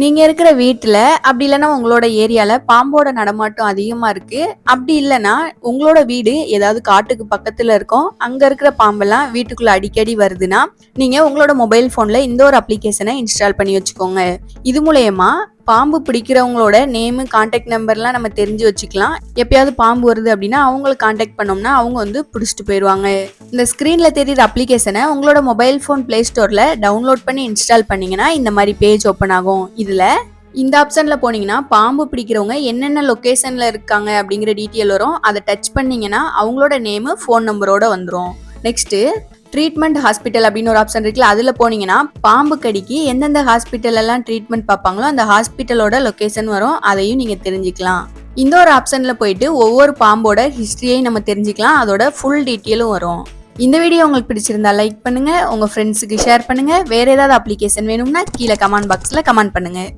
நீங்க இருக்கிற வீட்டுல அப்படி இல்லைன்னா உங்களோட ஏரியால பாம்போட நடமாட்டம் அதிகமா இருக்கு. அப்படி இல்லைன்னா உங்களோட வீடு ஏதாவது காட்டுக்கு பக்கத்துல இருக்கும். அங்க இருக்கிற பாம்பெல்லாம் வீட்டுக்குள்ள அடிக்கடி வருதுன்னா நீங்க உங்களோட மொபைல் போன்ல இந்த ஒரு அப்ளிகேஷனை இன்ஸ்டால் பண்ணி வச்சுக்கோங்க. இது மூலயமா பாம்பு பிடிக்கிறவங்களோட நேமு கான்டாக்ட் நம்பர்லாம் நம்ம தெரிஞ்சு வச்சுக்கலாம். எப்பயாவது பாம்பு வருது அப்படின்னா அவங்கள கான்டாக்ட் பண்ணோம்னா அவங்க வந்து பிடிச்சிட்டு போயிடுவாங்க. இந்த ஸ்க்ரீனில் தெரியுற அப்ளிகேஷனை உங்களோட மொபைல் ஃபோன் ப்ளே ஸ்டோரில் டவுன்லோட் பண்ணி இன்ஸ்டால் பண்ணிங்கன்னா இந்த மாதிரி பேஜ் ஓப்பன் ஆகும். இதில் இந்த ஆப்ஷனில் போனீங்கன்னா பாம்பு பிடிக்கிறவங்க என்னென்ன லொக்கேஷனில் இருக்காங்க அப்படிங்கிற டீட்டெயில் வரும். அதை டச் பண்ணிங்கன்னா அவங்களோட நேமு ஃபோன் நம்பரோட வந்துடும் நெக்ஸ்ட்டு ட்ரீட்மெண்ட் ஹாஸ்பிட்டல் அப்படின்னு ஒரு ஆப்ஷன் இருக்குல்ல அதில் போனீங்கன்னா பாம்பு கடிக்கு எந்தெந்த ஹாஸ்பிட்டல் எல்லாம் ட்ரீட்மெண்ட் பார்ப்பாங்களோ அந்த ஹாஸ்பிட்டலோட லொக்கேஷன் வரும். அதையும் நீங்கள் தெரிஞ்சுக்கலாம். இந்த ஒரு ஆப்ஷனில் போயிட்டு ஒவ்வொரு பாம்போட ஹிஸ்ட்ரியையும் நம்ம தெரிஞ்சுக்கலாம். அதோட ஃபுல் டீட்டெயிலும் வரும். இந்த வீடியோ உங்களுக்கு பிடிச்சிருந்தா லைக் பண்ணுங்க. உங்கள் ஃப்ரெண்ட்ஸுக்கு ஷேர் பண்ணுங்கள் வேறு ஏதாவது அப்ளிகேஷன் வேணும்னா கீழே கமெண்ட் பாக்ஸில் கமெண்ட் பண்ணுங்கள்